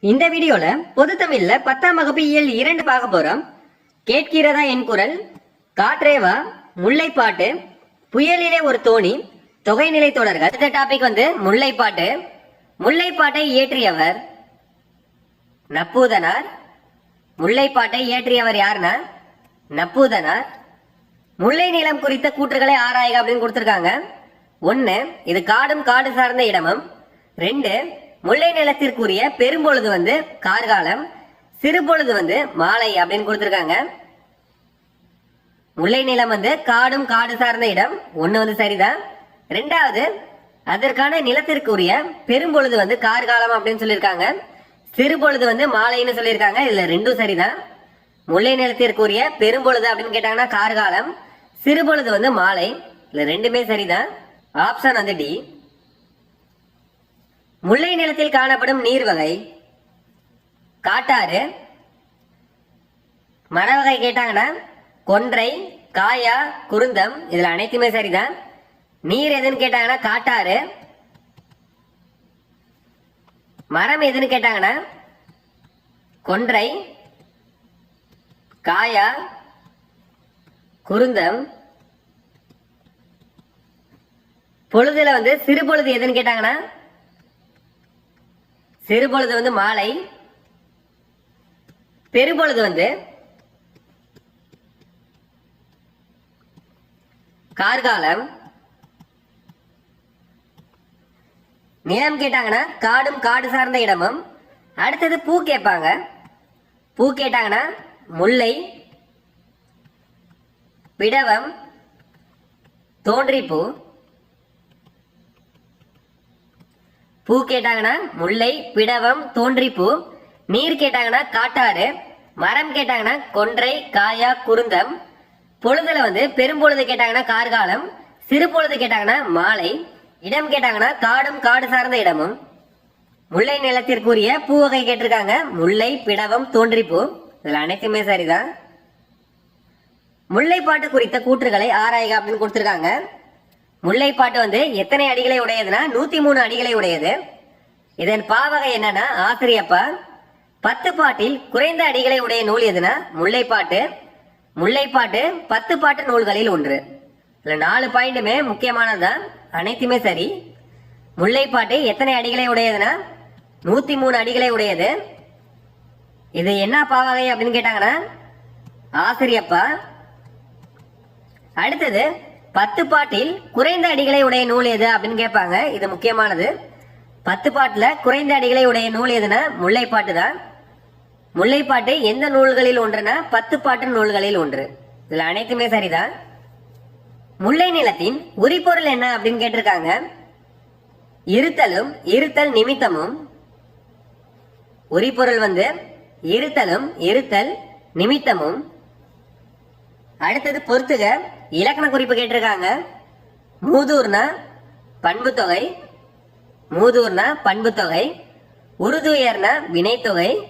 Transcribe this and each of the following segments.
இந்த வீடியோல பொது தமிழ்ல பத்தாம் வகுப்பு இயல் இரண்டு பார்க்க போறோம். கேட்கிறதா என் குரல்? காற்றேவா? முல்லைப்பாட்டு? புயலிலே ஒரு தோணி? தொகைநிலை தொடர்கள். அடுத்த டாபிக் வந்து முல்லைப்பாட்டு. முல்லைப்பாட்டை இயற்றியவர் நப்பூதனார். முல்லைப்பாட்டை இயற்றியவர் யாருன்னா? நப்பூதனார். முல்லை நிலம் குறித்த கூற்றுகளை ஆராய்க அப்படின்னு கொடுத்துருக்காங்க. ஒன்று இது காடும் காடு சார்ந்த இடமும். ரெண்டு முல்லை நிலத்திற்குரிய பெரும்பொழுது வந்து கார்காலம் சிறுபொழுது வந்து மாலை அப்படின்னு கொடுத்துருக்காங்க. முல்லை நிலம் வந்து காடும் காடு சார்ந்த இடம். ஒன்று வந்து சரிதான். ரெண்டாவது அதற்கான நிலத்திற்குரிய பெரும்பொழுது வந்து கார்காலம் அப்படின்னு சொல்லியிருக்காங்க. சிறுபொழுது வந்து மாலைன்னு சொல்லியிருக்காங்க. இதுல ரெண்டும் சரிதான். முல்லை நிலத்திற்குரிய பெரும்பொழுது அப்படின்னு கேட்டாங்கன்னா கார்காலம் சிறுபொழுது வந்து மாலை. இதுல ரெண்டுமே சரிதான். ஆப்ஷன் வந்து டி முல்லை நிலத்தில் காணப்படும் நீர் வகை காட்டாறு. மர வகை கேட்டாங்கன்னா கொன்றை காயா குருந்தம் இதுல அனைத்துமே சரிதான். நீர் எதுன்னு கேட்டாங்கன்னா காட்டாறு. மரம் எதுன்னு கேட்டாங்கன்னா கொன்றை காயா குருந்தம். பொழுதுல வந்து சிறு பொழுது எதுன்னு கேட்டாங்கன்னா சிறுபொழுது வந்து மாலை. பெருபொழுது வந்து கார்காலம். நிலம் கேட்டாங்கன்னா காடும் காடு சார்ந்த இடமும். அடுத்தது பூ கேட்பாங்க. பூ கேட்டாங்கன்னா முல்லை பிடவம் தோன்றிப்பூ. பூ கேட்டாங்கன்னா முல்லை பிடவம் தோன்றிப்பூ. நீர் கேட்டாங்கன்னா காட்டாறு. மரம் கேட்டாங்கன்னா கொன்றை காயா குருந்தம் பொழுதுல வந்து பெரும்பொழுது கேட்டாங்கன்னா கார்காலம். சிறு பொழுது கேட்டாங்கன்னா மாலை. இடம் கேட்டாங்கன்னா காடும் காடு சார்ந்த இடமும். முல்லை நிலத்திற்குரிய பூ வகை கேட்டிருக்காங்க. முல்லை பிடவம் தோன்றிப்பூ. இதுல அனைத்துமே சரிதான். முல்லைப்பாட்டு குறித்த கூற்றுகளை ஆராய்க அப்படின்னு கொடுத்துருக்காங்க. முல்லைப்பாட்டு வந்து எத்தனை அடிகளை உடையதுன்னா நூத்தி மூணு அடிகளை உடையது. இதன் பாவகை என்னன்னா ஆசிரியப்பா. பத்து பாட்டில் குறைந்த அடிகளை உடைய நூல் எதுனா முல்லைப்பாட்டு. முல்லைப்பாட்டு பத்து பாட்டு நூல்களில் ஒன்று. இதுல நாலு பாயிண்ட்டுமே முக்கியமானதுதான் அனைத்துமே சரி. முல்லைப்பாட்டு எத்தனை அடிகளை உடையதுன்னா நூத்தி மூணு அடிகளை உடையது. இது என்ன பாவகை அப்படின்னு கேட்டாங்கன்னா ஆசிரியப்பா. அடுத்தது பத்து பாட்டில் குறைந்த அடிகளை உடைய நூல் எது அப்படின்னு கேட்பாங்க. இது முக்கியமானது. பத்து பாட்டுல குறைந்த அடிகளை உடைய நூல் எதுனா முல்லைப்பாட்டு தான். முல்லைப்பாட்டு எந்த நூல்களில் ஒன்றுனா பத்து பாட்டு நூல்களில் ஒன்று. இதுல அனைத்துமே சரிதான். முல்லை நிலத்தின் உரிபொருள் என்ன அப்படின்னு கேட்டிருக்காங்க. இருத்தலும் இருத்தல் நிமித்தமும். உரிபொருள் வந்து இருத்தலும் இருத்தல் நிமித்தமும். அடுத்தது பொறுத்துக. இலக்கண குறிப்பு கேட்டிருக்காங்க. மூதூர்னா பண்பு தொகை. மூதூர்னா பண்பு தொகை. உருதுயர்னா வினைத்தொகை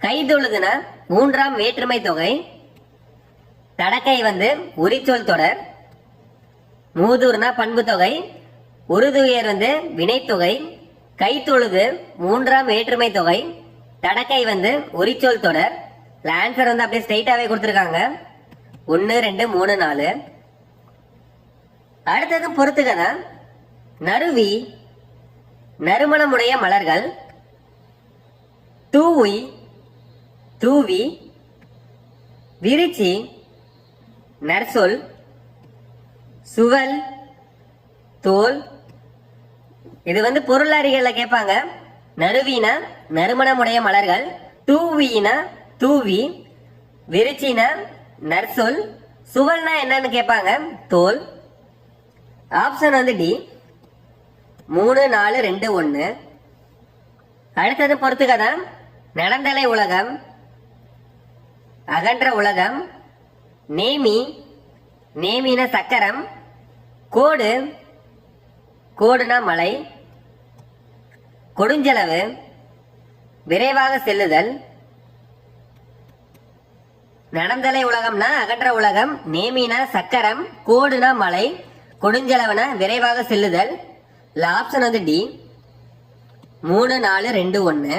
கைதொழுதுனா மூன்றாம் வேற்றுமை தொகை. தடக்கை வந்து உரிச்சொல் தொடர். மூதூர்னா பண்பு தொகை. உருதுயர் வந்து வினைத்தொகை கைத்தொழுது மூன்றாம் வேற்றுமை தொகை. தடக்கை வந்து உரிச்சொல் தொடர். ஆன்சர் வந்து அப்படியே ஸ்ட்ரைட்டாவே கொடுத்துருக்காங்க. ஒன்று ரெண்டு மூணு நாலு. அடுத்தது பொறுத்துக்கதா? நறுவி நறுமணமுடைய மலர்கள். தூவி தூவி விரிச்சி நர்சொல் சுவல் தோல். இது வந்து பொருளாரிகள்ல கேட்பாங்க. நறுவினா நறுமணமுடைய மலர்கள் தூவினா தூவி விரிச்சினா நர்சொல் சுவல்னா என்னன்னு கேட்பாங்க. தோல். ஆப்ஷன் வந்து டி மூணு நாலு ரெண்டு ஒன்று அடுத்தது பொறுத்துக்கதா நடந்தலை உலகம். அகன்ற உலகம். நேமி. நேமின சக்கரம். கோடு. கோடுனா மலை. கொடுஞ்சளவு. விரைவாக செல்லுதல். நடந்தலை உலகம்னா அகன்ற உலகம் நேமினா சக்கரம் கோடுனா மலை கொடுஞ்சளவுனா விரைவாக செல்லுதல். ஆப்ஷன் வந்து டி. மூணு நாலு ரெண்டு ஒன்று